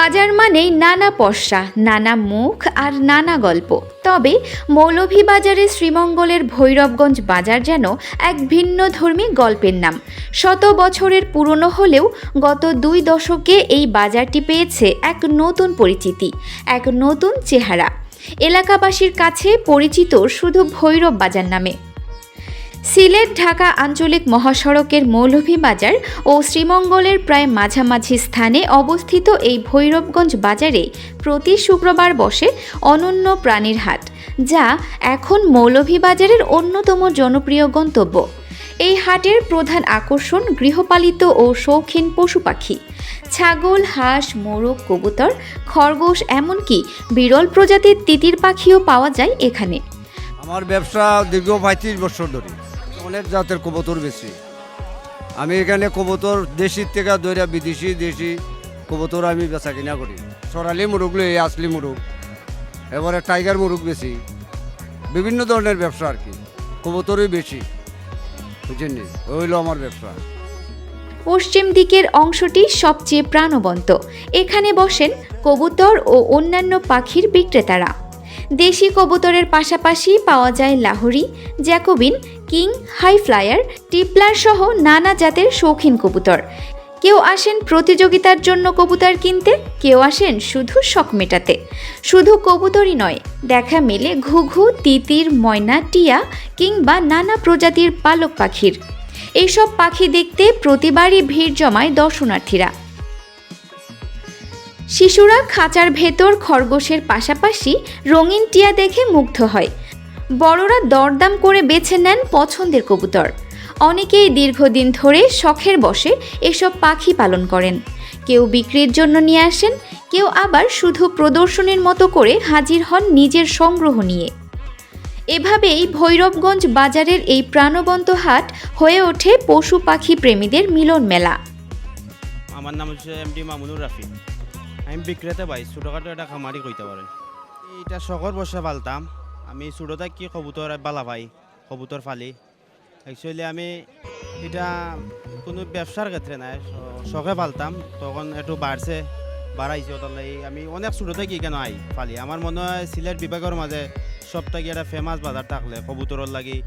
বাজার মানেই নানা পশা নানা মুখ আর নানা গল্প। তবে মৌলভীবাজারে শ্রীমঙ্গলের ভৈরবগঞ্জ বাজার যেন এক ভিন্ন ধর্মী গল্পের নাম। শত বছরের পুরনো হলেও গত দুই দশকে এই বাজারটি পেয়েছে এক নতুন পরিচিতি, এক নতুন চেহারা। এলাকাবাসীর কাছে পরিচিত শুধু ভৈরব বাজার নামে। সিলেট ঢাকা আঞ্চলিক মহাসড়কের মৌলভীবাজার ও শ্রীমঙ্গলের প্রায় মাঝামাঝি স্থানে অবস্থিত এই ভৈরবগঞ্জ বাজারে প্রতি শুক্রবার বসে অনন্য প্রাণীর হাট, যা এখন মৌলভীবাজারের অন্যতম জনপ্রিয় গন্তব্য। এই হাটের প্রধান আকর্ষণ গৃহপালিত ও শৌখিন পশু পাখি। ছাগল, হাঁস, মোরগ, কবুতর, খরগোশ, এমনকি বিরল প্রজাতির তিতির পাখিও পাওয়া যায় এখানে। আমার ব্যবসা দীর্ঘ পঁয়ত্রিশ বছর ধরে। অনেক জাতের কবুতর বেশি আমি এখানে কবুতর দেশির থেকে দৈরা বিদেশি, দেশি কবুতর আমি বেচা কিনা করি। সরালি মুরগ লই আসলি মুরগ, এবারে টাইগার মুরগ বেশি বিভিন্ন ধরনের ব্যবসা আর কি, কবুতরই বেশি বুঝছেন হইল আমার ব্যবসা। পশ্চিম দিকের অংশটি সবচেয়ে প্রাণবন্ত। এখানে বসেন কবুতর ও অন্যান্য পাখির বিক্রেতারা। দেশি কবুতরের পাশাপাশি পাওয়া যায় Lahori, Jacobin, king, high flyer, tippler সহ নানা জাতের শৌখিন কবুতর। কেউ আসেন প্রতিযোগিতার জন্য কবুতর কিনতে, কেউ আসেন শুধু শখ মেটাতে। শুধু কবুতরই নয়, দেখা মেলে ঘুঘু, তিতির, ময়না, টিয়া কিংবা নানা প্রজাতির পালক পাখির। এইসব পাখি দেখতে প্রতিবারই ভিড় জমায় দর্শনার্থীরা। শিশুরা খাঁচার ভেতর খরগোশের পাশাপাশি রঙিন টিয়া দেখে মুগ্ধ হয়। বড়রা দরদাম করে বেছে নেন পছন্দের কবুতর। অনেকেই দীর্ঘদিন ধরে শখের বসে এসব পাখি পালন করেন। কেউ বিক্রির জন্য নিয়ে আসেন, কেউ আবার শুধু প্রদর্শনীর মতো করে হাজির হন নিজের সংগ্রহ নিয়ে। এভাবেই ভৈরবগঞ্জ বাজারের এই প্রাণবন্ত হাট হয়ে ওঠে পশু পাখি প্রেমীদের মিলন মেলা। আমার নাম হচ্ছে এম ডি মামুনুর রাফি। আমি বিক্রেতা ভাই, ছোটোখাটো একটা খামারি কইতে পারেন। এইটা শখর বসে পালতাম। আমি ছোটোটা কি কবুতর বালা ভাই, কবুতর ফালি অ্যাকচুয়ালি আমি এটা কোনো ব্যবসার ক্ষেত্রে নাই, শখে পালতাম। তখন একটু বাড়ছে, বাড়াইছে লাগি। আমি অনেক ছোটো থেকে কেন আই ফালি আমার মনে হয় সিলেট বিভাগের মাঝে থেকে একটা ফেমাস বাজার থাকলে, কবুতরের লাগি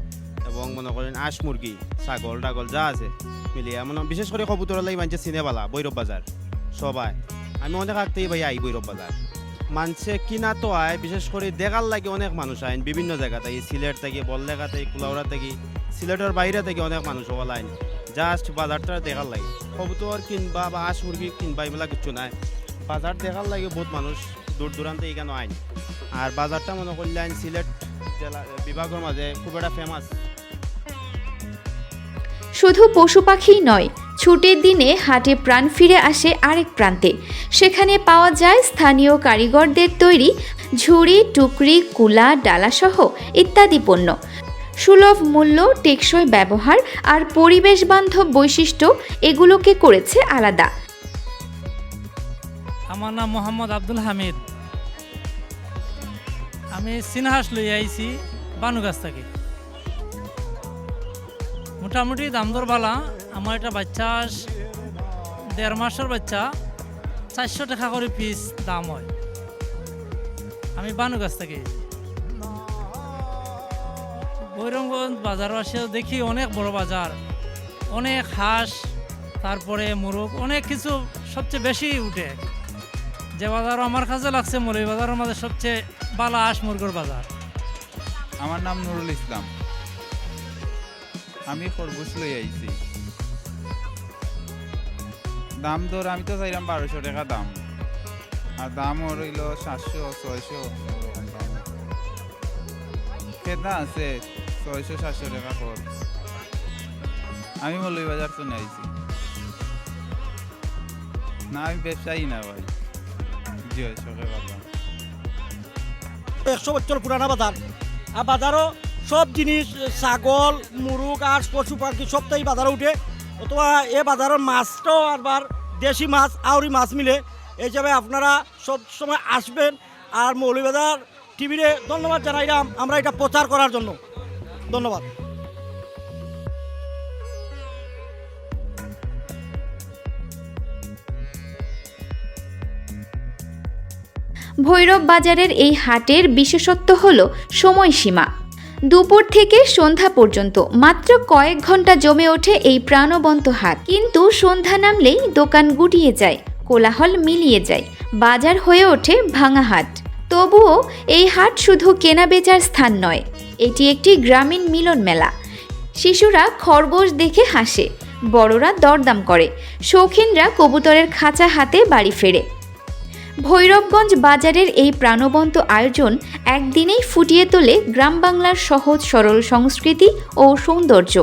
এবং মনে করেন আঁশ মুরগি, ছাগল, টাগল যা আছে মিলিয়ে। মানে বিশেষ করে কবুতরের লাগি মানুষের সিনেবালা বৈরব বাজার, সবাই। আমি অনেক আগতেই ভাই আই বৈরব বাজার মানুষে কিনা তো আয়, বিশেষ করে দেখার লাগে অনেক মানুষ আইন, বিভিন্ন জায়গা থেকে, সিলেট থেকে বললেখা থেকে, কুলাউড়া থেকে, সিলেটের বাইরে থেকে অনেক মানুষ ওগুলো আইন। জাস্ট বাজারটা দেখার লাগে। কবুতর কিনবা বা আঁশ মুরগি কিনবা এগুলা কিছু নাই। বাজার দেখার লাগে বহুত মানুষ, দূর দূরান্তে এখানে আইন। আর বাজারটা মনে করলে আইন সিলেট জেলা, বিভাগের মাঝে খুব একটা ফেমাস শুধু পশু পাখিই নয় ছুটির দিনে হাটে প্রাণ ফিরে আসে আরেক প্রান্তে। সেখানে পাওয়া যায় স্থানীয় কারিগরদের তৈরি ঝুড়ি, টুকরি, কুলা, ডালাসহ ইত্যাদি পণ্য। সুলভ মূল্য, টেকসই ব্যবহার আর পরিবেশ বান্ধব বৈশিষ্ট্য এগুলোকে করেছে আলাদা। আমার নাম মোহাম্মদ আব্দুল হামিদ। আমি সিনহাস লই আইছি বানুগাছ থেকে। মোটামুটি দাম দর বালা আমার একটা বাচ্চা, দেড় মাসের বাচ্চা, চারশো টাকা করে পিস দাম হয়। আমি বানুগাছ থেকে বৈরমগঞ্জ বাজার আসেও দেখি অনেক বড় বাজার, অনেক হাঁস, তারপরে মুরগ, অনেক কিছু সবচেয়ে বেশি উঠে। যে বাজার আমার কাছে লাগছে মুরগি বাজারের মধ্যে সবচেয়ে বালা হাঁস মুরগোর বাজার। আমার নাম নুরুল ইসলাম। আমি খরগোশ লই আইছি। দাম দর, আমি তো চাইলাম বারোশো টাকা দাম। আর দাম ওর হইল সাতশো, ছয়শো। কেনা আছে, ছয়শো, সাতশো টাকা কর আমি বাজার চলে আইছি। না, আমি ব্যবসায়ী না ভাই। জি একশো বছর পুরানা বাজার। আর বাজারও সব জিনিস, ছাগল, মুরগ আর পশু, পাখি সবটাই বাজারে উঠে। অথবা এ বাজারের মাছটাও আবার দেশি মাছ, আউরি মাছ মিলে। এই হিসাবে আপনারা সব সময় আসবেন আর মৌলভীবাজার টিভিতে ধন্যবাদ জানাইলাম আমরা এটা প্রচার করার জন্য। ধন্যবাদ। ভৈরব বাজারের এই হাটের বিশেষত্ব হল সময়সীমা। দুপুর থেকে সন্ধ্যা পর্যন্ত। মাত্র কয়েক ঘণ্টা জমে ওঠে এই প্রাণবন্ত হাট। কিন্তু সন্ধ্যা নামলেই দোকান গুটিয়ে যায়, কোলাহল মিলিয়ে যায়, বাজার হয়ে ওঠে ভাঙা হাট। তবুও এই হাট শুধু কেনা বেচার স্থান নয়, এটি একটি গ্রামীণ মিলন মেলা। শিশুরা খরগোশ দেখে হাসে, বড়রা দরদাম করে, শৌখিনরা কবুতরের খাঁচা হাতে বাড়ি ফেরে। ভৈরবগঞ্জ বাজারের এই প্রাণবন্ত আয়োজন একদিনেই ফুটিয়ে তোলে গ্রাম বাংলার সহজ সরল সংস্কৃতি ও সৌন্দর্য।